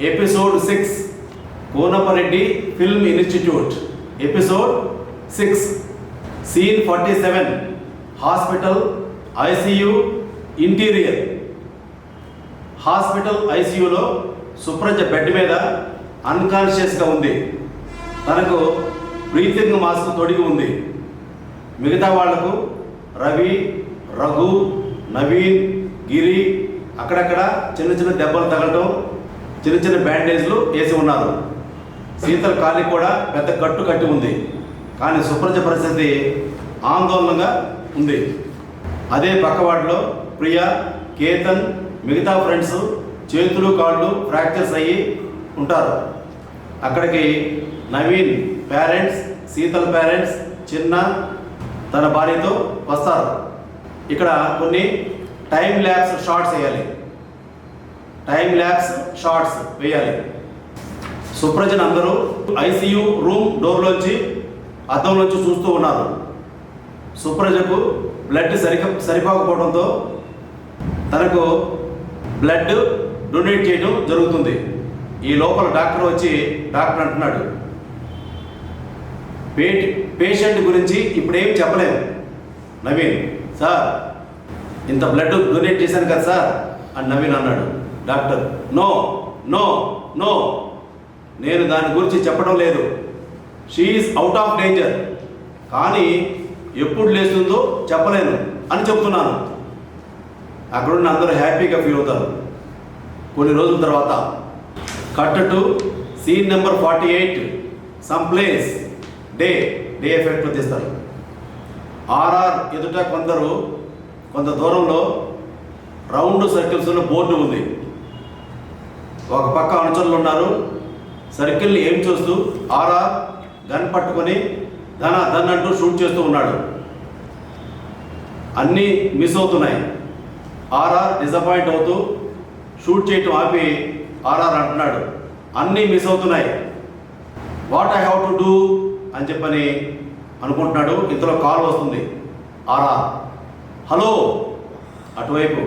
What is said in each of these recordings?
Episode six Konapareddy film institute episode six scene forty seven hospital ICU interior hospital ఐసీయూలో Supraja bed మీద అన్కాన్షియస్గా ఉంది. తనకు breathing mask తొడిగి ఉంది. మిగతా వాళ్ళకు రవి రఘు నవీన్ గిరి అక్కడక్కడ చిన్న చిన్న దెబ్బలు తగలటం చిన్న చిన్న బ్యాండేజ్లు వేసి ఉన్నారు. శీతల కాలి కూడా పెద్ద కట్టు కట్టి ఉంది. కానీ సుప్రజ పరిస్థితి ఆందోళనగా ఉంది. అదే పక్కవాటిలో ప్రియా కేతన్ మిగతా ఫ్రెండ్స్ చేతులు కాళ్ళు ఫ్రాక్చర్స్ అయ్యి ఉంటారు. అక్కడికి నవీన్ పేరెంట్స్ శీతల్ పేరెంట్స్ చిన్న తన భార్యతో వస్తారు. ఇక్కడ కొన్ని టైం ల్యాబ్స్ షార్ట్స్ వేయాలి. టైం ల్యాబ్స్ షార్ట్స్ వేయాలి. సుప్రజన్ అందరూ ఐసీయూ రూమ్ డోర్లోంచి అద్దంలోంచి చూస్తూ ఉన్నారు. సుప్రజకు బ్లడ్ సరిక సరిపోకపోవడంతో తనకు బ్లడ్ డొనేట్ చేయడం జరుగుతుంది. ఈ లోపల డాక్టర్ వచ్చి డాక్టర్ అంటున్నాడు. పేషెంట్ గురించి ఇప్పుడేం చెప్పలేము నవీన్ సార్ ఇంత బ్లడ్ డొనేట్ చేశాను కదా సార్ అని నవీన్ అన్నాడు. Doctor no no no. నేను దాని గురించి చెప్పడం లేదు. షీఈస్ అవుట్ ఆఫ్ డేంజర్ కానీ ఎప్పుడు లేస్తుందో చెప్పలేను అని చెప్తున్నాను. అక్కడున్న అందరూ హ్యాపీగా ఫీల్ అవుతారు. కొన్ని రోజుల తర్వాత cut to scene number forty eight some place day day ఎఫెక్ట్లో తీస్తారు ఆర్ఆర్ ఎదుట కొందరు కొంత దూరంలో రౌండ్ సర్కిల్స్లో బోర్డు ఉంది. ఒక పక్క అనుచరులు ఉన్నారు. సర్కిల్ని ఏం చూస్తూ ఆర్ఆర్ గన్ పట్టుకొని ధన ధన్ అంటూ షూట్ చేస్తూ ఉన్నాడు. అన్నీ మిస్ అవుతున్నాయి. ఆర్ఆర్ డిసప్పాయింట్ అవుతూ షూట్ చేయటం ఆపి ఆర్ఆర్ అంటున్నాడు. అన్నీ మిస్ అవుతున్నాయి. What I have to do అని చెప్పని అనుకుంటున్నాడు. ఇంతలో కాల్ వస్తుంది. ఆర్ఆర్ హలో అటువైపు.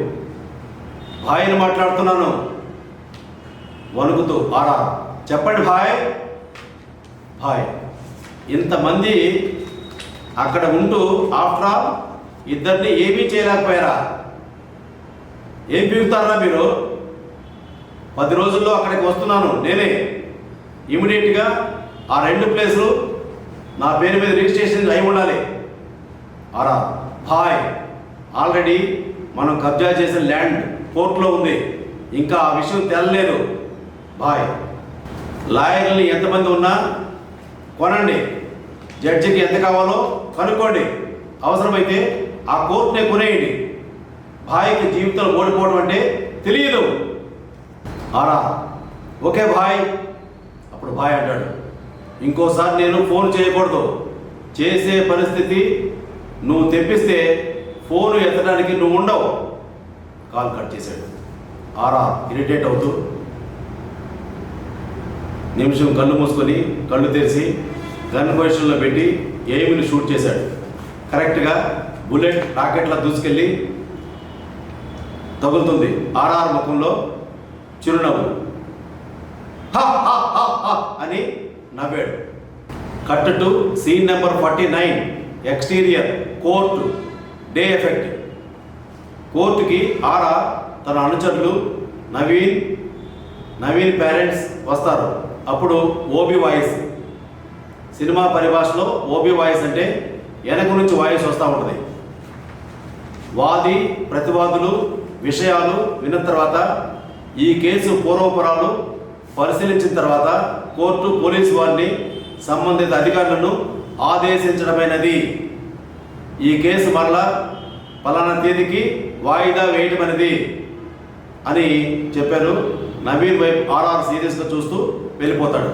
భాయని మాట్లాడుతున్నాను. వణుకుతూ ఆర్ఆర్ చెప్పండి భాయ్. భాయ్ ఇంతమంది అక్కడ ఉంటూ ఆఫ్టర్ ఆల్ ఇద్దరిని ఏమీ చేయలేకపోయారా? ఏం పీకుతారా మీరు? పది రోజుల్లో అక్కడికి వస్తున్నాను నేనే. ఇమీడియట్గా ఆ రెండు ప్లేసులు నా పేరు మీద రిజిస్ట్రేషన్ అయి ఉండాలి. అరా హాయ్ ఆల్రెడీ మనం కబ్జా చేసిన ల్యాండ్ కోర్టులో ఉంది. ఇంకా ఆ విషయం తెలలేదు బాయ్. లాయర్ని ఎంతమంది ఉన్నా కొనండి. జడ్జికి ఎంత కావాలో కనుక్కోండి. అవసరమైతే ఆ కోర్టునే కొనేయండి. భాయ్కి జీవితంలో ఓడిపోవడం అంటే తెలియదు ఆరా ఓకే భాయ్ అప్పుడు భాయ్ అంటాడు. ఇంకోసారి నేను ఫోన్ చేయకూడదు. చేసే పరిస్థితి నువ్వు తెప్పిస్తే ఫోన్ ఎత్తడానికి నువ్వు ఉండవు. కాల్ కట్ చేశాడు. ఆరా ఇరిటేట్ అవుతూ నిమిషం కళ్ళు మూసుకొని కళ్ళు తెరిచి గన్ పొజిషన్లో పెట్టి ఎయిమ్ని షూట్ చేశాడు. కరెక్ట్గా బుల్లెట్ రాకెట్లా దూసుకెళ్ళి తగులుతుంది ఆర్ఆర్ ముఖంలో చిరునవ్వు. అని నవ్వాడు. Cut to scene number forty nine exterior court day effect. కోర్టుకి ఆరా తన అనుచరులు నవీన్ నవీన్ పేరెంట్స్ వస్తారు. అప్పుడు ఓబీ వాయిస్. సినిమా పరిభాషలో ఓబీ వాయిస్ అంటే వెనక నుంచి వాయిస్ వస్తూ ఉంటుంది. వాది ప్రతివాదులు విషయాలు విన్న తర్వాత ఈ కేసు పూర్వపురాలు పరిశీలించిన తర్వాత కోర్టు పోలీసు వారిని సంబంధిత అధికారులను ఆదేశించడమైనది. ఈ కేసు మరలా పలానా తేదీకి వాయిదా వేయడం అనేది అని చెప్పారు నవీన్ వైపు ఆర్ఆర్ సీరియస్గా చూస్తూ వెళ్ళిపోతాడు.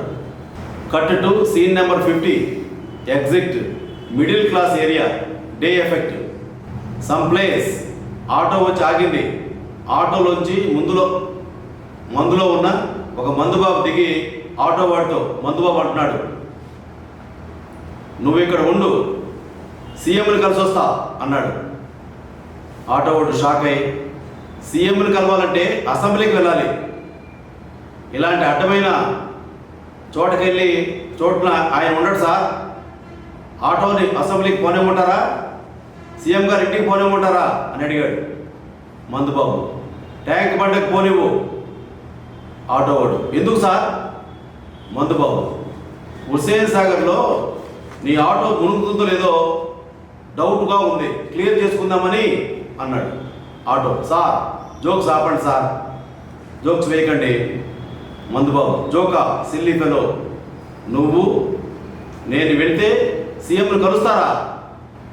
Cut to scene number fifty. Exit. Middle class area. Day effect. Some place. Auto వచ్చి ఆగింది. ఆటోలోంచి ముందులో మందులో ఉన్న ఒక మందుబాబు దిగి ఆటో వాడితో మందుబాబు అంటున్నాడు. నువ్వు ఇక్కడ ఉండు. సీఎంని కలిసి వస్తా అన్నాడు. ఆటో వాడు షాక్ అయ్యి సీఎంని కలవాలంటే అసెంబ్లీకి వెళ్ళాలి. ఇలాంటి అడ్డమైన చోటకెళ్ళి చోటున ఆయన ఉండడు సార్. ఆటోని అసెంబ్లీకి పోనేమంటారా సీఎం గారు ఇంటికి పోనేమంటారా అని అడిగాడు మందుబాబు. ట్యాంక్ బండకు పోనివ్వు. ఆటో వాడు. ఎందుకు సార్? మందుబాబు. హుస్సేన్ సాగర్లో నీ ఆటో మునుగుతుందో లేదో డౌట్గా ఉంది. క్లియర్ చేసుకుందామని అన్నాడు. ఆటో. సార్ జోక్స్ ఆపండి సార్. జోక్స్ వేయకండి. మందుబాబు. జోకా సిల్లీ ఫెలో. నువ్వు నేను వెళ్తే సీఎంను కలుస్తారా?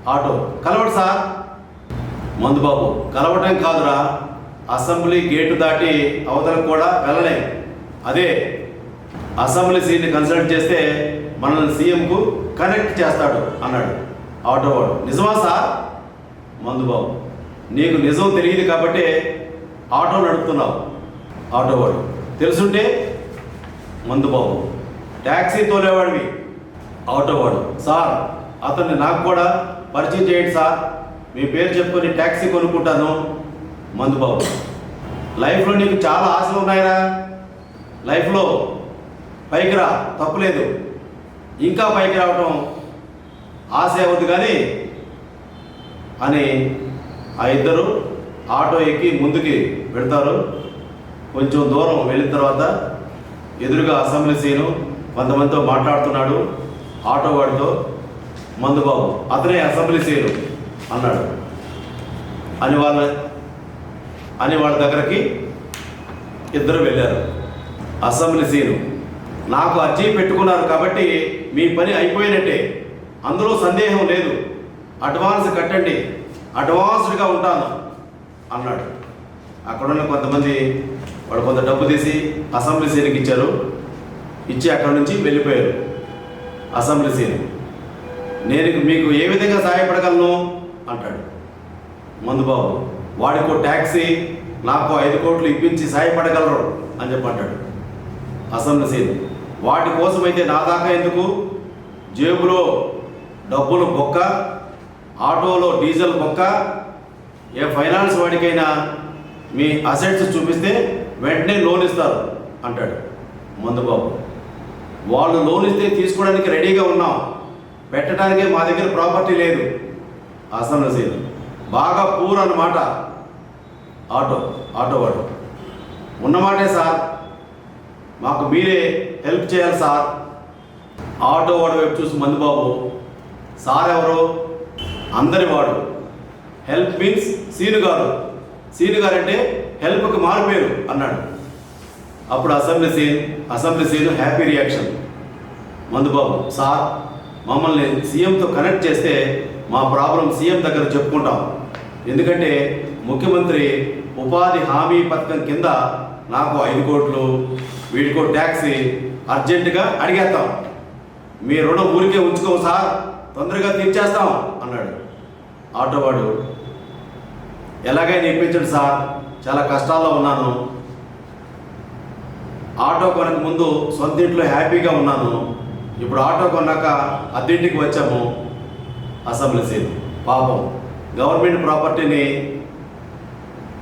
ఆటో. కలవడు సార్. మందుబాబు కలవటం కాదురా. అసెంబ్లీ గేటు దాటి అవతలకు కూడా వెళ్ళలేం. అదే అసెంబ్లీ సీట్ని కన్సల్ట్ చేస్తే మనల్ని సీఎంకు కనెక్ట్ చేస్తాడు అన్నాడు ఆటోవాడు నిజమా సార్? మందుబాబు నీకు నిజం తెలియదు కాబట్టి ఆటో నడుపుతున్నావు ఆటోవాడు తెలుసుంటే మందుబాబు ట్యాక్సీ తోలేవాడివి. ఆటోవాడు సార్ అతన్ని నాకు కూడా పరిచయం చేయండి సార్. మీ పేరు చెప్పుకొని ట్యాక్సీ కొనుక్కుంటాను. మందుబాబు లైఫ్లో నీకు చాలా ఆశలు ఉన్నాయరా. లైఫ్లో పైకి రా. తప్పులేదు. ఇంకా పైకి రావటం ఆశ అవ్వద్దు కానీ అని ఆ ఇద్దరు ఆటో ఎక్కి ముందుకి వెళ్తారు. కొంచెం దూరం వెళ్ళిన తర్వాత ఎదురుగా అసెంబ్లీ సీను కొంతమందితో మాట్లాడుతున్నాడు. ఆటో వాడితో మందుబాబు అతనే అసెంబ్లీ సీను అన్నాడు. అని వాళ్ళ అని వాళ్ళ దగ్గరికి ఇద్దరు వెళ్ళారు. అసెంబ్లీ సీను నాకు అర్జీ పెట్టుకున్నారు కాబట్టి మీ పని అయిపోయినట్టే. అందులో సందేహం లేదు. అడ్వాన్స్ కట్టండి. అడ్వాన్స్డ్గా ఉంటాను అన్నాడు. అక్కడున్న కొంతమంది వాడు కొంత డబ్బు తీసి అసెంబ్లీ సీన్కి ఇచ్చారు. ఇచ్చి అక్కడి నుంచి వెళ్ళిపోయారు. అసెంబ్లీ సీన్. నేను మీకు ఏ విధంగా సహాయపడగలను? అంటాడు. మందుబాబు వాడికో ట్యాక్సీ నాకు ఐదు కోట్లు ఇప్పించి సహాయపడగలరు అని చెప్పి అంటాడు. అసెంబ్లీ సీన్. వాటి కోసమైతే నా దాకా ఎందుకు? జేబులో డబ్బులు బొక్క ఆటోలో డీజిల్ బొక్క ఏ ఫైనాన్స్ వాడికైనా మీ అసెట్స్ చూపిస్తే వెంటనే లోన్ ఇస్తారు అంటాడు మందుబాబు. వాళ్ళు లోన్ ఇస్తే తీసుకోవడానికి రెడీగా ఉన్నాం. పెట్టడానికే మా దగ్గర ప్రాపర్టీ లేదు. అసెంబ్లీ బాగా పూర్ అన్నమాట. ఆటో ఆటో వాడు. ఉన్నమాటే సార్. మాకు మీరే హెల్ప్ చేయాలి సార్. ఆటో వాడు వైపు చూసి మందుబాబు. సార్ ఎవరు? అందరి వాడు. హెల్ప్ మీన్స్ సీను గారు. సీను గారు అంటే హెల్ప్కి మారిపోయారు అన్నాడు. అప్పుడు assembly Seenu assembly Seenu happy reaction. మందుబాబు sir మమ్మల్ని సీఎంతో కనెక్ట్ చేస్తే మా ప్రాబ్లం సీఎం దగ్గర చెప్పుకుంటాం. ఎందుకంటే ముఖ్యమంత్రి ఉపాధి హామీ పథకం కింద నాకు ఐదు కోట్లు వీడికో ట్యాక్సీ అర్జెంటుగా అడిగేస్తాం. మీ రుణం ఊరికే ఉంచుకోం సార్ తొందరగా తీర్చేస్తాం అన్నాడు. ఆటోవాడు ఎలాగైనా ఇప్పించండి సార్ చాలా కష్టాల్లో ఉన్నాను. ఆటో కొనక ముందు సొంత ఇంట్లో హ్యాపీగా ఉన్నాను. ఇప్పుడు ఆటో కొన్నాక అద్దెంటికి వచ్చాము. అసెంబ్లీ సీట్ పాపం గవర్నమెంట్ ప్రాపర్టీని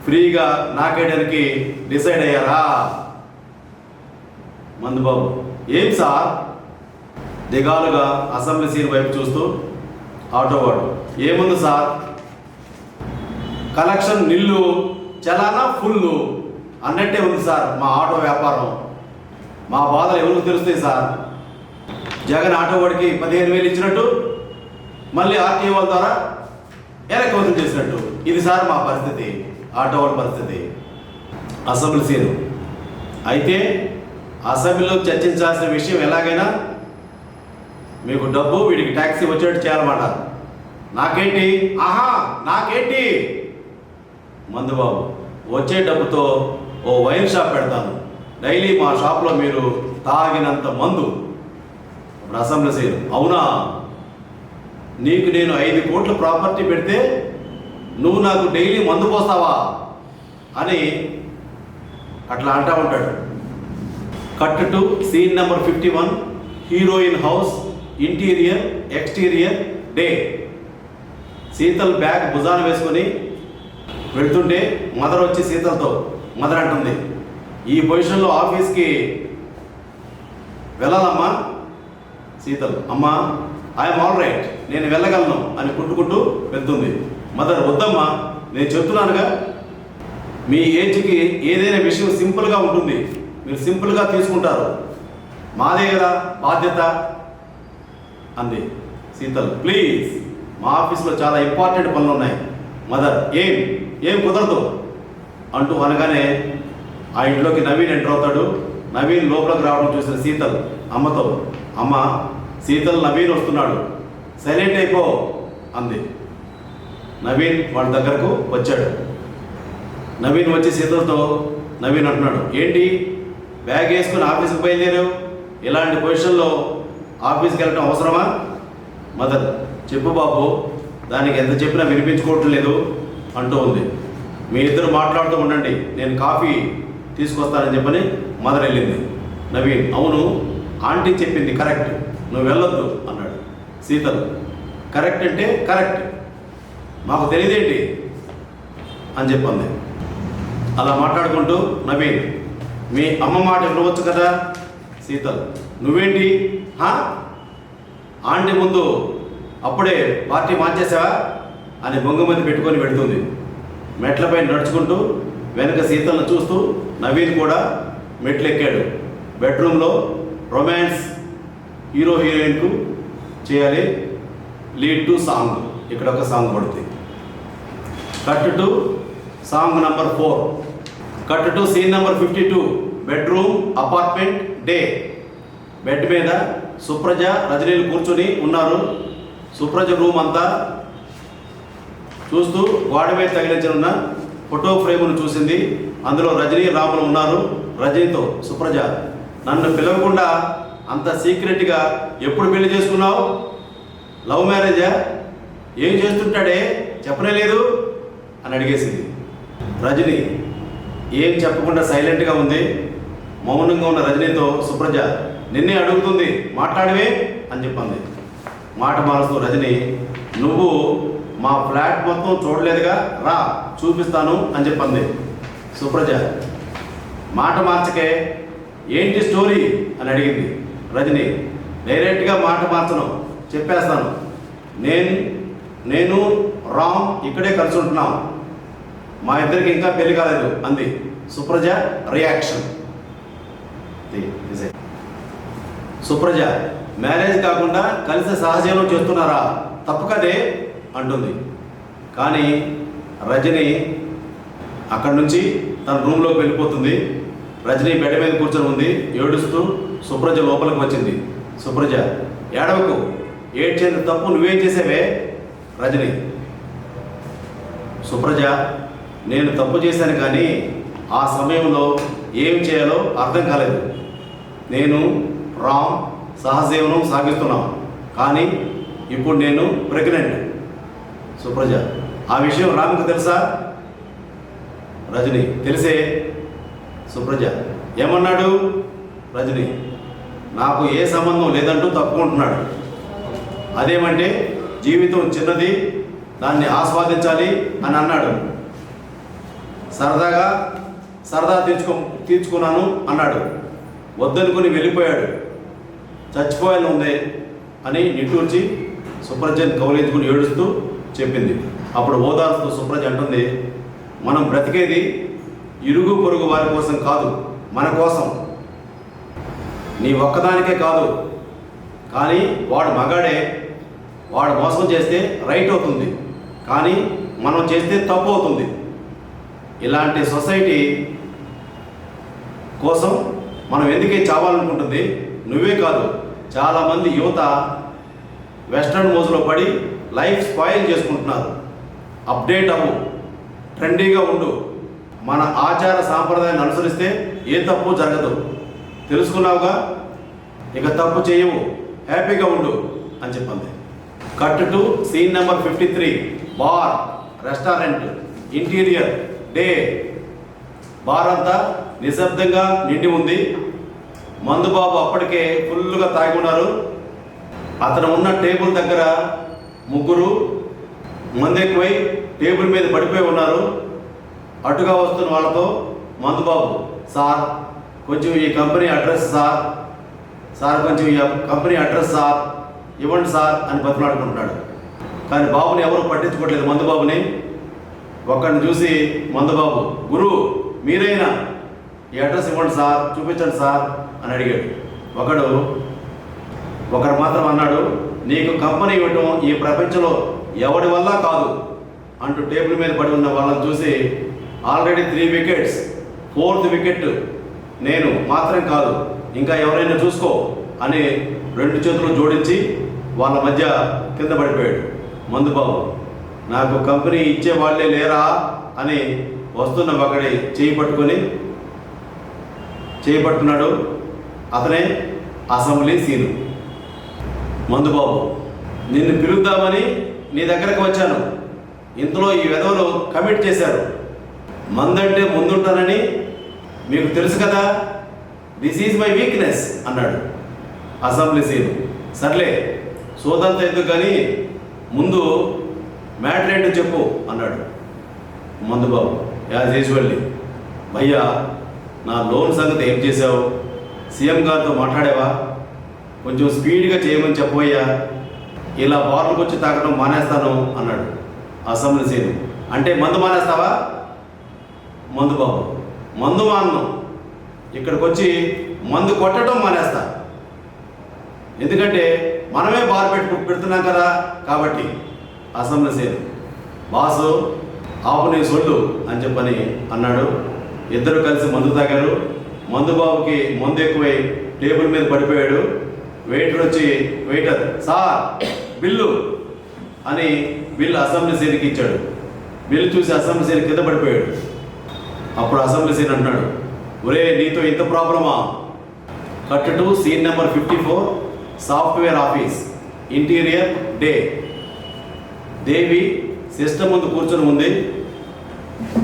ఫ్రీగా నాకేయడానికి డిసైడ్ అయ్యారా? మందుబాబు ఏం సార్? దిగాలుగా అసెంబ్లీ సీన్ వైపు చూస్తూ ఆటో వాడు ఏముంది సార్? కలెక్షన్ నిల్లు చలానా ఫుల్ అన్నట్టే ఉంది సార్ మా ఆటో వ్యాపారం. మా బాధలు ఎవరికి తెలుస్తాయి సార్? జగన్ ఆటో వాడికి పదిహేను వేలు ఇచ్చినట్టు మళ్ళీ ఆర్టీఓ ద్వారా వెనక్కి వసూలు చేసినట్టు. ఇది సార్ మా పరిస్థితి ఆటో వాళ్ళ పరిస్థితి. అసెంబ్లీ సీన్. అయితే అసెంబ్లీలో చర్చించాల్సిన విషయం ఎలాగైనా మీకు డబ్బు వీడికి ట్యాక్సీ వచ్చేట్టు చేయాలన్నమాట. నాకేంటి? ఆహా నాకేంటి? మందుబాబు వచ్చే డబ్బుతో ఓ వైన్ షాప్ పెడతాను. డైలీ మా షాప్లో మీరు తాగినంత మందు. రసం రసీదు. అవునా? నీకు నేను ఐదు కోట్ల ప్రాపర్టీ పెడితే నువ్వు నాకు డైలీ మందు పోస్తావా? అని అట్లా అంటా ఉంటాడు. Cut to scene number fifty one heroine house interior exterior day. Sheetal bag భుజాన వేసుకొని వెళ్తుంటే మదర్ వచ్చి సీతలతో మదర్ అంటుంది. ఈ పొజిషన్లో ఆఫీస్కి వెళ్ళాలమ్మా సీతలు. అమ్మా ఐఎమ్ ఆల్ రైట్ నేను వెళ్ళగలను అని కుట్టుకుంటూ వెళ్తుంది. మదర్ వద్దమ్మా నేను చెప్తున్నానుగా మీ ఏజ్కి ఏదైనా విషయం సింపుల్గా ఉంటుంది. మీరు సింపుల్గా తీసుకుంటారు. మాదే కదా బాధ్యత అంది సీతల్. ప్లీజ్ మా ఆఫీస్లో చాలా ఇంపార్టెంట్ పనులు ఉన్నాయి. మదర్ ఏం? ఏం కుదరదు అంటూ అనగానే ఆ ఇంట్లోకి నవీన్ ఎంటర్ అవుతాడు. నవీన్ లోపలికి రావడం చూసిన శీతల్ అమ్మతో అమ్మ శీతల్ నవీన్ వస్తున్నాడు. సైలెంట్ అయిపో అంది. నవీన్ వాళ్ళ దగ్గరకు వచ్చాడు. నవీన్ వచ్చి సీతలతో నవీన్ అంటున్నాడు ఏంటి? బ్యాగ్ వేసుకుని ఆఫీస్కి బయలుదేరావు? ఇలాంటి పొజిషన్లో ఆఫీస్కి వెళ్ళటం అవసరమా? మదర్ చెప్పు బాబు దానికి ఎంత చెప్పినా వినిపించుకోవటం లేదు అంటూ ఉంది. మీ ఇద్దరు మాట్లాడుతూ ఉండండి. నేను కాఫీ తీసుకొస్తానని చెప్పని మదర్ వెళ్ళింది. నవీన్ అవును ఆంటీ చెప్పింది కరెక్ట్. నువ్వు వెళ్ళొద్దు అన్నాడు. సీతలు కరెక్ట్ అంటే కరెక్ట్. మాకు తెలియదేంటి? అని చెప్పింది. అలా మాట్లాడుకుంటూ నవీన్ మీ అమ్మ మాట వినవచ్చు కదా? సీతల్ నువ్వేంటి? ఆంటీ ముందు అప్పుడే పార్టీ మార్చేసావా అని బొంగమతి పెట్టుకొని పెడుతుంది మెట్లపై నడుచుకుంటూ వెనుక సీతలను చూస్తూ నవీన్ కూడా మెట్లు ఎక్కాడు బెడ్రూమ్లో రొమాన్స్ హీరో హీరోయిన్కు చేయాలి లీడ్ టు సాంగ్. ఇక్కడ ఒక సాంగ్ పడుతుంది. Cut to song number four. Cut to scene number fifty two. Bedroom apartment day. Bed మీద సుప్రజ రజనీలు కూర్చొని ఉన్నారు. సుప్రజ రూమ్ అంతా చూస్తూ గోడ మీద ఉన్న ఫోటో ఫ్రేమ్ను చూసింది. అందులో రజనీ రాములు ఉన్నారు. రజనీతో సుప్రజ నన్ను పిలవకుండా అంత సీక్రెట్గా ఎప్పుడు పెళ్ళి చేసుకున్నావు? లవ్ మ్యారేజా? ఏం చేస్తుంటాడే? చెప్పనే లేదు? అని అడిగేసింది. రజని ఏం చెప్పకుండా సైలెంట్గా ఉంది? మౌనంగా ఉన్న రజనీతో సుప్రజ నిన్నే అడుగుతుంది మాట్లాడవే అని చెప్పింది. మాట మారుస్తూ రజని నువ్వు మా ఫ్లాట్ మొత్తం చూడలేదుగా రా చూపిస్తాను అని చెప్పింది. సుప్రజ మాట మార్చకే ఏంటి స్టోరీ అని అడిగింది. రజని డైరెక్ట్గా మాట మార్చను చెప్పేస్తాను. నేను నేను రామ్ ఇక్కడే కలిసి ఉంటున్నాం మా ఇద్దరికి ఇంకా పెళ్ళి కాలేదు అంది. సుప్రజ రియాక్షన్. ఇది సుప్రజ మ్యారేజ్ కాకుండా కలిసి సహజీవనం చేస్తున్నారా? తప్పు కదే అంటుంది. కానీ రజని అక్కడి నుంచి తన రూమ్లోకి వెళ్ళిపోతుంది. రజని బెడ్ మీద కూర్చొని ఉంది. ఏడుస్తూ సుప్రజ లోపలికి వచ్చింది. సుప్రజ ఏడవకు. ఏడ్చేది తప్పు నువ్వేం చేసావే? రజని సుప్రజ నేను తప్పు చేశాను కానీ ఆ సమయంలో ఏం చేయాలో అర్థం కాలేదు. నేను రామ్ సహజీవనం సాగిస్తున్నాం. కానీ ఇప్పుడు నేను ప్రెగ్నెంట్. సుప్రజ ఆ విషయం రాముకు తెలుసా? రజని తెలిసే? సుప్రజ ఏమన్నాడు? రజని నాకు ఏ సంబంధం లేదంటూ తప్పుకుంటున్నాడు. అదేమంటే జీవితం చిన్నది దాన్ని ఆస్వాదించాలి అని అన్నాడు. సరదాగా సరదా తీర్చుకో తీర్చుకున్నాను అన్నాడు. వద్దనుకుని వెళ్ళిపోయాడు. చచ్చిపోయాను ఉంది అని నిట్టూర్చి సుప్రజన్ కౌలించుకుని ఏడుస్తూ చెప్పింది. అప్పుడు ఓదార్స్తూ సుప్రజ అంటుంది మనం బ్రతికేది ఇరుగు పొరుగు వారి కోసం కాదు మన కోసం. నీ ఒక్కదానికే కాదు కానీ వాడు మగాడే వాడు మోసం చేస్తే రైట్ అవుతుంది కానీ మనం చేస్తే తప్పు అవుతుంది. ఇలాంటి సొసైటీ కోసం మనం ఎందుకే చావాలనుకుంటుంది? నువ్వే కాదు చాలామంది యువత వెస్ట్రన్ మోజులో పడి లైఫ్ స్పాయిల్ చేసుకుంటున్నారు. అప్డేట్ అవ్వు. ట్రెండీగా ఉండు. మన ఆచార సాంప్రదాయాన్ని అనుసరిస్తే ఏ తప్పు జరగదు. తెలుసుకున్నావుగా? ఇక తప్పు చేయవు. హ్యాపీగా ఉండు అని చెప్పింది. Cut to scene number fifty three. Bar restaurant interior day. Bar అంతా నిశ్శబ్దంగా నిండి ఉంది. మందుబాబు అప్పటికే ఫుల్గా తాగి ఉన్నారు. అతను ఉన్న టేబుల్ దగ్గర ముగ్గురు మందెక్కువై టేబుల్ మీద పడిపోయి ఉన్నారు. అటుగా వస్తున్న వాళ్ళతో మందుబాబు సార్ కొంచెం ఈ కంపెనీ అడ్రస్ సార్ సార్ కొంచెం ఈ కంపెనీ అడ్రస్ సార్ ఇవ్వండి సార్ అని బతులాడుకుంటున్నాడు కానీ బాబుని ఎవరు పట్టించుకోవట్లేదు మందుబాబుని. ఒక్కడిని చూసి మందుబాబు గురు మీరైనా ఈ అడ్రస్ ఇవ్వండి సార్ చూపించండి సార్ అని అడిగాడు. ఒకడు ఒకడు మాత్రం అన్నాడు నీకు కంపెనీ ఇవ్వటం ఈ ప్రపంచంలో ఎవడి వల్ల కాదు అంటూ టేబుల్ మీద పడి ఉన్న వాళ్ళని చూసి already three wickets fourth wicket నేను మాత్రం కాదు ఇంకా ఎవరైనా చూసుకో అని రెండు చేతులు జోడించి వాళ్ళ మధ్య కింద పడిపోయాడు. మందుబాబు నాకు కంపెనీ ఇచ్చే వాళ్ళే లేరా? అని వస్తున్న ఒకడి చేయి పట్టుకొని చేయి పట్టుకున్నాడు అతనే అసెంబ్లీ సీను. మందుబాబు నిన్ను పిలుద్దామని నీ దగ్గరకు వచ్చాను. ఇంతలో ఈ విధవలు కమిట్ చేశారు. మందంటే ముందుంటానని మీకు తెలుసు కదా దిస్ ఈజ్ మై వీక్నెస్ అన్నాడు. Assembly scene. సర్లే సోదంతా ఎందుకు కానీ ముందు మ్యాటర్ ఏంటో చెప్పు అన్నాడు. మందుబాబు యాజ్ యూజువల్లీ భయ్యా నా లోన్ సంగతి ఏం చేసావు సీఎం గారితో మాట్లాడావా? కొంచెం స్పీడ్గా చేయమని చెప్పబోయా ఇలా బార్లకు వచ్చి తాగడం మానేస్తాను అన్నాడు. అసెంబ్లీ సీను. అంటే మందు మానేస్తావా? మందు బాబు. మందు మానను. ఇక్కడికి వచ్చి మందు కొట్టడం మానేస్తా. ఎందుకంటే మనమే బార్ పెట్టు పెడుతున్నాం కదా కాబట్టి. Assembly scene. బాసు ఆపు నీ సొల్లు అని చెప్పని అన్నాడు. ఇద్దరు కలిసి మందు తాగారు. మందు బాబుకి మందు ఎక్కువై టేబుల్ మీద పడిపోయాడు. వెయిటర్ వచ్చి వెయిటర్ సార్ బిల్లు అని బిల్లు అసెంబ్లీ సీన్కి ఇచ్చాడు. బిల్లు చూసి అసెంబ్లీ సీన్ కింద పడిపోయాడు. అప్పుడు అసెంబ్లీ సీన్ అంటున్నాడు ఒరే నీతో ఇంత ప్రాబ్లమా? Cut to scene number fifty four software office interior day. Devi system ముందు కూర్చొని ఉంది.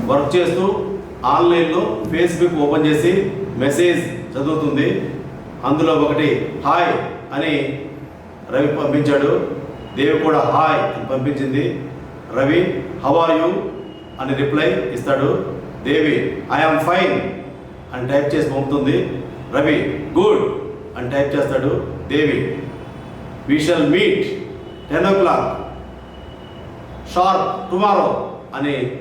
వర్క్ చేస్తూ ఆన్లైన్లో ఫేస్బుక్ ఓపెన్ చేసి మెసేజ్ చదువుతుంది. అందులో ఒకటి హాయ్ అని రవి పంపించాడు. దేవి కూడా హాయ్ అని పంపించింది. Ravi how are you? అని రిప్లై ఇస్తాడు. దేవి ఐఆమ్ ఫైన్ అని టైప్ చేసి పంపుతుంది. రవి గుడ్ అని టైప్ చేస్తాడు. Devi we shall meet ten o'clock sharp tomorrow అని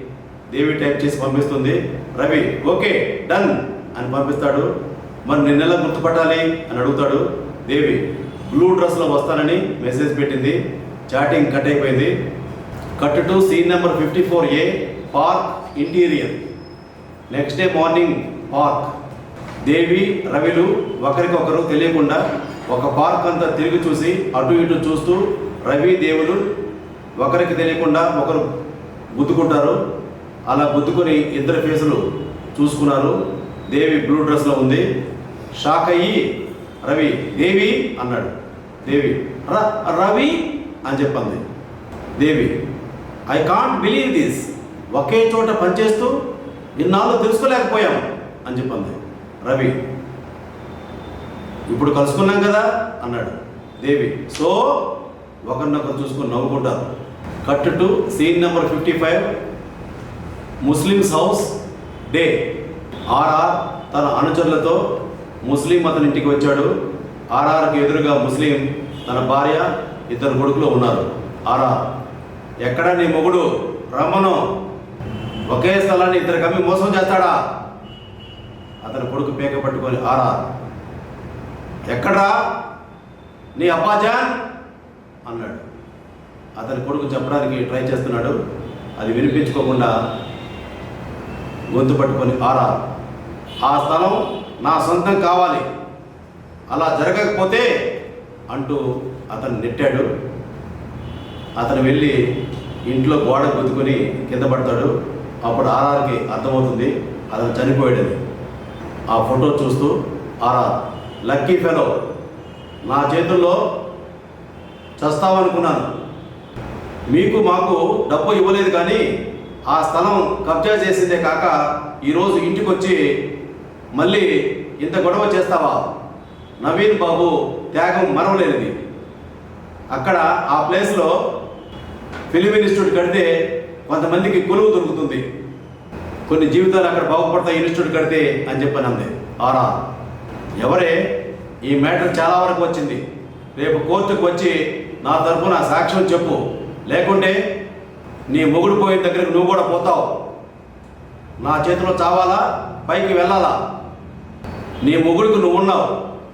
దేవి టైప్ చేసి పంపిస్తుంది. రవి ఓకే డన్ అని పంపిస్తాడు. మరి నిన్నెలా గుర్తుపట్టాలి అని అడుగుతాడు. దేవి బ్లూ డ్రెస్లో వస్తానని మెసేజ్ పెట్టింది. చాటింగ్ కట్ అయిపోయింది. Cut to scene number fifty four A park interior next day morning park Devi రవిలు ఒకరికొకరు తెలియకుండా ఒక పార్క్ అంతా తిరిగి చూసి అటు ఇటు చూస్తూ రవి దేవులు ఒకరికి తెలియకుండా ఒకరు గుద్దుకుంటారు. అలా గుద్దుకొని ఇద్దరు ఫేసులు చూసుకున్నారు. దేవి బ్లూ డ్రెస్లో ఉంది. షాక్ అయ్యి రవి దేవి అన్నాడు. దేవి ర రవి అని చెప్పింది. Devi I can't believe this. ఒకే చోట పనిచేస్తూ ఇన్నాళ్ళు తెలుసుకోలేకపోయాం అని చెప్పింది. రవి ఇప్పుడు కలుసుకున్నాం కదా అన్నాడు. దేవి సో ఒకరినొకరు చూసుకొని నవ్వుకుంటారు cut to scene number fifty five Muslims house day RR తన అనుచరులతో ముస్లిం అతని ఇంటికి వచ్చాడు. ఆర్ఆర్కి ఎదురుగా ముస్లిం తన భార్య ఇద్దరు కొడుకులు ఉన్నారు. ఆర్ఆర్ ఎక్కడ నీ మొగుడు? రమ్మను. ఒకే స్థలాన్ని ఇద్దరు కమ్మి మోసం చేస్తాడా? అతని కొడుకు పేక పట్టుకొని ఆర్ఆర్ ఎక్కడా నీ అబ్బాజాన్ అన్నాడు. అతని కొడుకు చెప్పడానికి ట్రై చేస్తున్నాడు. అది వినిపించుకోకుండా గొంతు పట్టుకొని ఆరా ఆ స్థలం నా సొంతం కావాలి. అలా జరగకపోతే అంటూ అతను నెట్టాడు. అతను వెళ్ళి ఇంట్లో గోడ గుద్దుకొని కింద పడతాడు. అప్పుడు ఆర్ఆర్కి అర్థమవుతుంది అతను చనిపోయాడని ఆ ఫోటో చూస్తూ ఆర్ఆర్ లక్కీ ఫెలో నా చేతుల్లో చస్తావనుకున్నాను. మీకు మాకు డబ్బు ఇవ్వలేదు కానీ ఆ స్థలం కబ్జా చేసిందే కాక ఈరోజు ఇంటికి వచ్చి మళ్ళీ ఇంత గొడవ చేస్తావా? నవీన్ బాబు త్యాగం మరవలేనిది అక్కడ ఆ ప్లేస్లో ఫిలిం ఇన్స్టిట్యూట్ కడితే కొంతమందికి కొలువు దొరుకుతుంది. కొన్ని జీవితాలు అక్కడ బాగుపడతాయి ఇన్స్టిట్యూట్ కడితే అని చెప్పని అంది ఆరా ఎవరే? ఈ మ్యాటర్ చాలా వరకు వచ్చింది. రేపు కోర్టుకు వచ్చి నా తరపున సాక్ష్యం చెప్పు. లేకుంటే నీ మొగుడు పోయిన దగ్గరికి నువ్వు కూడా పోతావు. నా చేతిలో చావాలా? పైకి వెళ్ళాలా? నీ ముగ్గురికి నువ్వు ఉన్నావు.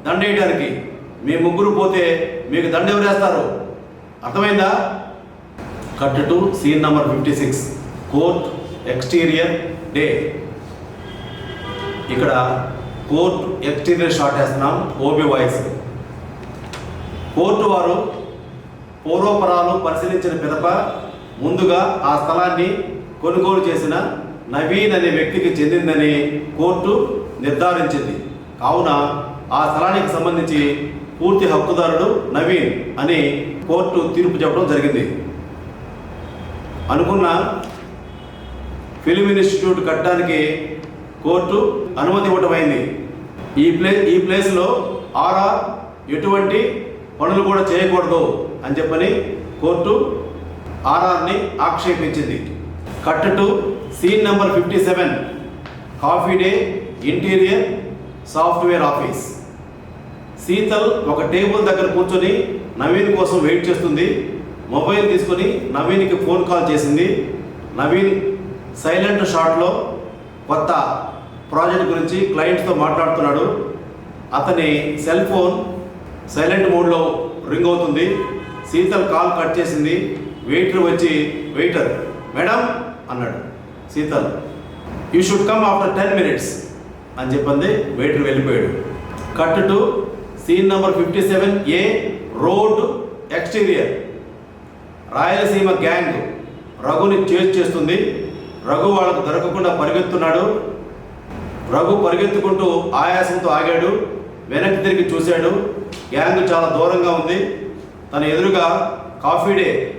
దండేయడానికి మీ ముగ్గురు పోతే మీకు దండ ఎవరు వేస్తారు? అర్థమైందా? Cut to scene number fifty six court exterior day. ఇక్కడ కోర్ట్ ఎక్స్టీరియర్ షాట్ వేస్తున్నాం ఓబీ వాయిస్. కోర్టు వారు పూర్వపరాలు పరిశీలించిన పిదప ముందుగా ఆ స్థలాన్ని కొనుగోలు చేసిన నవీన్ అనే వ్యక్తికి చెందిందని కోర్టు నిర్ధారించింది. కావున ఆ స్థలానికి సంబంధించి పూర్తి హక్కుదారుడు నవీన్ అని కోర్టు తీర్పు చెప్పడం జరిగింది. అనుకున్న ఫిలిం ఇన్స్టిట్యూట్ కట్టడానికి కోర్టు అనుమతి ఇవ్వటమైంది ఈ ప్లే ఈ ప్లేస్లో ఆర్ఆర్ ఎటువంటి పనులు కూడా చేయకూడదు అని చెప్పని కోర్టు ఆర్ఆర్ని ఆక్షేపించింది. Cut to scene number fifty seven coffee day interior software office. Sheetal ఒక టేబుల్ దగ్గర కూర్చొని నవీన్ కోసం వెయిట్ చేస్తుంది. మొబైల్ తీసుకొని నవీన్కి ఫోన్ కాల్ చేసింది. నవీన్ సైలెంట్ షాట్లో కొత్త ప్రాజెక్ట్ గురించి క్లయింట్స్తో మాట్లాడుతున్నాడు. అతని సెల్ ఫోన్ సైలెంట్ మోడ్లో రింగ్ అవుతుంది. శీతల్ కాల్ కట్ చేసింది. వెయిటర్ వచ్చి వెయిటర్ మేడం అన్నాడు Sheetal. You should come after ten minutes. అని చెప్పింది వెయిటర్ వెళ్ళిపోయాడు. Cut to scene number fifty seven A road exterior. Rayalaseema gang రఘుని chase చేస్తుంది. రఘు వాళ్ళకు దొరకకుండా పరిగెత్తున్నాడు. రఘు పరిగెత్తుకుంటూ ఆయాసంతో ఆగాడు. వెనక్కి తిరిగి చూశాడు. గ్యాంగ్ చాలా దూరంగా ఉంది. తన ఎదురుగా కాఫీ డే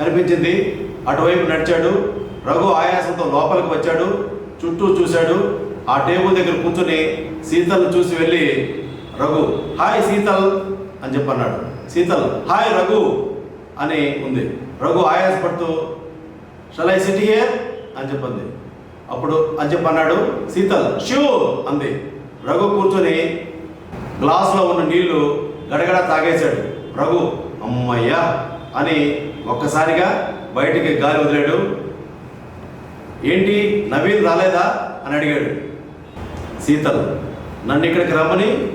కనిపించింది. అటువైపు నడిచాడు. రఘు ఆయాసంతో లోపలికి వచ్చాడు. చుట్టూ చూశాడు. ఆ టేబుల్ దగ్గర కూర్చొని సీతల్ని చూసి వెళ్ళి రఘు హాయ్ సీతల్ అని చెప్పన్నాడు. సీతల్ హాయ్ రఘు అని ఉంది. రఘు ఆయాసపడుతూ షల్ ఐ సిటీ హియర్ అని చెప్పింది. అప్పుడు అని చెప్పన్నాడు సీతల్ షూ అంది. రఘు కూర్చొని గ్లాస్లో ఉన్న నీళ్ళు గడగడ తాగేశాడు. రఘు అమ్మయ్యా అని ఒక్కసారిగా బయటికి గాలి వదిలాడు. ఏంటి నవీన్ రాలేదా? అని అడిగాడు. సీతలు. నన్ను ఇక్కడికి రమ్మని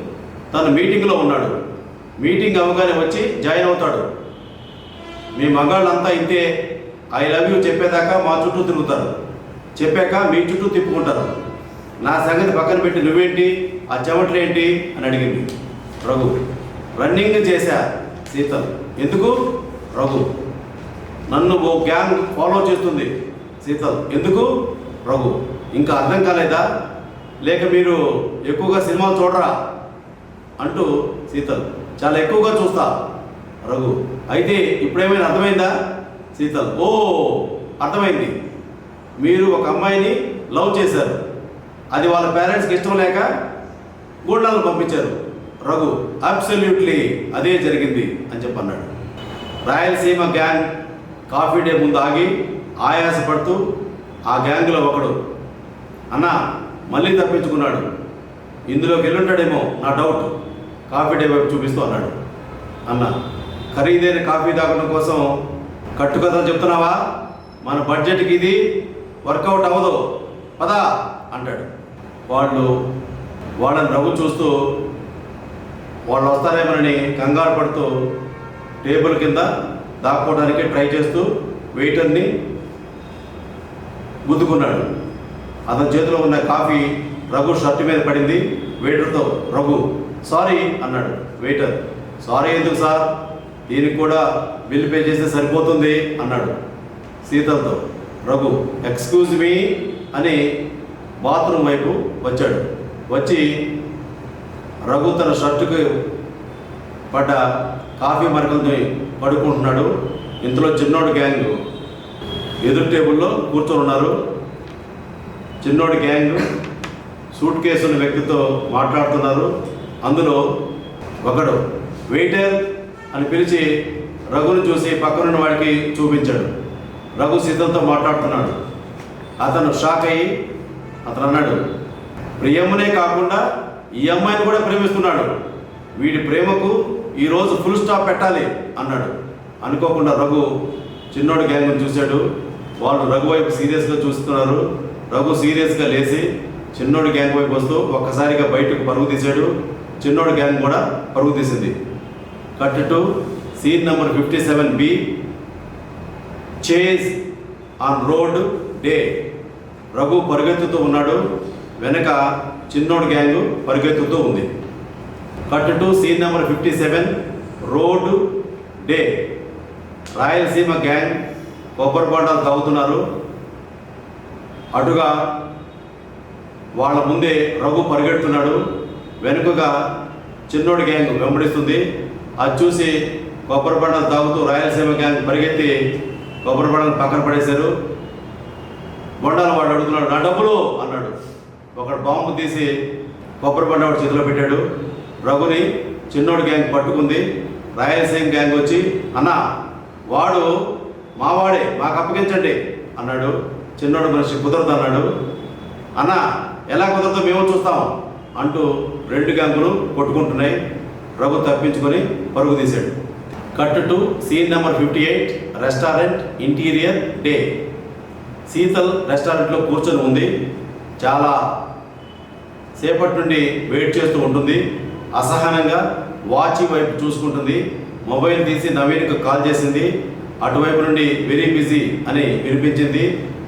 తను మీటింగ్లో ఉన్నాడు. మీటింగ్ అవగానే వచ్చి జాయిన్ అవుతాడు. మీ మగాళ్ళంతా ఇంతే. ఐ లవ్ యూ చెప్పేదాకా మా చుట్టూ తిరుగుతారు. చెప్పాక మీ చుట్టూ తిప్పుకుంటారు. నా సంగతి పక్కన పెట్టి నువ్వేంటి? ఆ చెమటలేంటి అని అడిగింది. రఘు. రన్నింగ్ చేశా సీతల్. ఎందుకు? రఘు. నన్ను ఓ గ్యాంగ్ ఫాలో చేస్తుంది సీతల్. ఎందుకు? రఘు. ఇంకా అర్థం కాలేదా? లేక మీరు ఎక్కువగా సినిమాలు చూడరా అంటూ సీతల్. చాలా ఎక్కువగా చూస్తా రఘు. అయితే ఇప్పుడేమైనా అర్థమైందా? సీతల్. ఓ అర్థమైంది. మీరు ఒక అమ్మాయిని లవ్ చేశారు. అది వాళ్ళ పేరెంట్స్కి ఇష్టం లేక గూండాలను పంపించారు. రఘు అబ్సల్యూట్లీ అదే జరిగింది అని చెప్పన్నాడు. రాయలసీమ గ్యాంగ్ కాఫీ డే ముందు ఆగి ఆయాసపడుతూ ఆ గ్యాంగ్లో ఒకడు అన్నా మళ్ళీ తప్పించుకున్నాడు. ఇందులోకి వెళ్ళుంటాడేమో నా డౌట్ కాఫీ డే వైపు చూపిస్తూ అన్నాడు. అన్న ఖరీదైన కాఫీ తాగడం కోసం కట్టుకథలు చెప్తున్నావా? మన బడ్జెట్కి ఇది వర్కౌట్ అవ్వదు. పదా అంటాడు. వాళ్ళు వాళ్ళని రవ్వు చూస్తూ వాళ్ళు వస్తారేమోనని కంగారు పడుతూ టేబుల్ కింద దాక్కోవడానికి ట్రై చేస్తూ వెయిటర్ని గుద్దుకున్నాడు. అతని చేతిలో ఉన్న కాఫీ రఘు షర్ట్ మీద పడింది. వెయిటర్తో రఘు సారీ అన్నాడు. వెయిటర్ సారీ ఎందుకు సార్? దీనికి కూడా బిల్ పే చేస్తే సరిపోతుంది అన్నాడు సీతలతో. రఘు ఎక్స్క్యూజ్ మీ అని బాత్రూమ్ వైపు వచ్చాడు. వచ్చి రఘు తన షర్టుకు పడ్డ కాఫీ మరకలతో పడుకుంటున్నాడు. ఇంతలో చిన్నోడు గ్యాంగ్ ఎదురు టేబుల్లో కూర్చొని ఉన్నారు చిన్నోడి గ్యాంగ్ సూట్ కేసు ఉన్న వ్యక్తితో మాట్లాడుతున్నారు. అందులో ఒకడు వెయిటర్ అని పిలిచి రఘుని చూసి పక్కనున్న వాడికి చూపించాడు. రఘు సిద్ధంతో మాట్లాడుతున్నాడు. అతను షాక్ అయ్యి అతను అన్నాడు ప్రియమ్మనే కాకుండా ఈ అమ్మాయిని కూడా ప్రేమిస్తున్నాడు. వీడి ప్రేమకు ఈరోజు ఫుల్ స్టాప్ పెట్టాలి అన్నాడు. అనుకోకుండా రఘు చిన్నోడు గ్యాంగ్ని చూశాడు. వాళ్ళు రఘు వైపు సీరియస్గా చూస్తున్నారు. రఘు సీరియస్గా లేచి చిన్నోడు గ్యాంగ్ వైపు వస్తూ ఒక్కసారిగా బయటకు పరుగు తీశాడు. చిన్నోడు గ్యాంగ్ కూడా పరుగు తీసింది. Cut to scene number fifty seven B chase on road day Raghu పరిగెత్తుతూ ఉన్నాడు. వెనక చిన్నోడు గ్యాంగ్ పరుగెత్తుతూ ఉంది. Cut to scene number fifty seven road day Rayalaseema gang కొబ్బరి బొండాలు తాగుతున్నారు. అటుగా వాళ్ళ ముందే రఘు పరిగెడుతున్నాడు. వెనుకగా చిన్నోడి గ్యాంగ్ వెంబడిస్తుంది. అది చూసి కొబ్బరి బండలు తాగుతూ రాయలసీమ గ్యాంగ్ పరిగెత్తి కొబ్బరి బండలు పక్కన పడేశారు. బొండాలు వాడు అడుగుతున్నాడు నా డబ్బులు అన్నాడు. ఒకడు బాంబు తీసి కొబ్బరి బండ వాడు చేతిలో పెట్టాడు. రఘుని చిన్నోడి గ్యాంగ్ పట్టుకుంది. రాయలసీమ గ్యాంగ్ వచ్చి అన్న వాడు మావాడే మాకు అప్పగించండి అన్నాడు. చిన్నోడు మనిషి కుదరదు అన్నాడు. అన్న ఎలా కుదరదో మేము చూస్తాం అంటూ రెండు గ్యాంగులు కొట్టుకుంటున్నాయి. రఘు తప్పించుకొని పరుగు తీశాడు. Cut to scene number fifty eight restaurant interior day. Sheetal రెస్టారెంట్లో కూర్చొని ఉంది. చాలా సేపటి నుండి వెయిట్ చేస్తూ ఉంటుంది. అసహనంగా వాచ్ వైపు చూసుకుంటుంది. మొబైల్ తీసి నవీన్కు కాల్ చేసింది. అటువైపు నుండి వెరీ బిజీ అని వినిపించింది.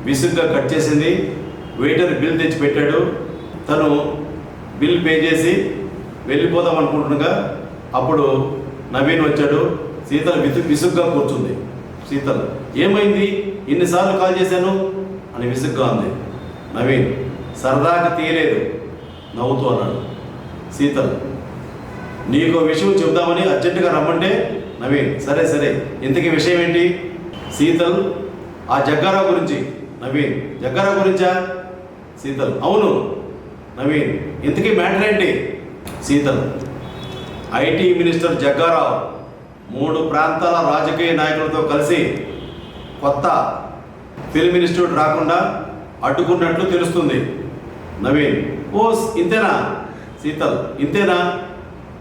విసుగ్గా కట్ చేసింది. వెయిటర్ బిల్ తెచ్చి పెట్టాడు. తను బిల్ పే చేసి వెళ్ళిపోదాం అనుకుంటుండగా అప్పుడు నవీన్ వచ్చాడు. సీతల విసు విసుగ్గా కూర్చుంది. సీతల ఏమైంది? ఎన్నిసార్లు కాల్ చేశాను? అని విసుగ్గా ఉంది నవీన్ సరదాగా తీయలేదు. నవ్వుతూ అన్నాడు. సీతల్ నీకు విషయం చెబుదామని అర్జెంటుగా రమ్మంటే? నవీన్ సరే సరే. ఇంతకీ విషయం ఏంటి? సీతల్ ఆ జగ్గారావు గురించి నవీన్ జగ్గర గురించా? శీతల్ అవును నవీన్. ఇంతకీ మ్యాటర్ ఏంటి? శీతల్ ఐటీ మినిస్టర్ జగ్గారావు మూడు ప్రాంతాల రాజకీయ నాయకులతో కలిసి కొత్త ఫిల్మ్ ఇన్స్టిట్యూట్ రాకుండా అడ్డుకున్నట్లు తెలుస్తుంది. నవీన్. ఓస్ ఇంతేనా? శీతల్ ఇంతేనా?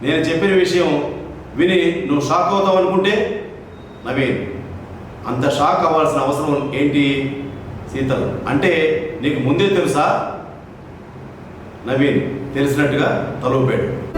నేను చెప్పిన విషయం విని నువ్వు షాక్ అవుతావు అనుకుంటే నవీన్ అంత షాక్ అవ్వాల్సిన అవసరం ఏంటి? సీతలు. అంటే నీకు ముందే తెలుసా? నవీన్ తెలిసినట్టుగా తలూపాడు.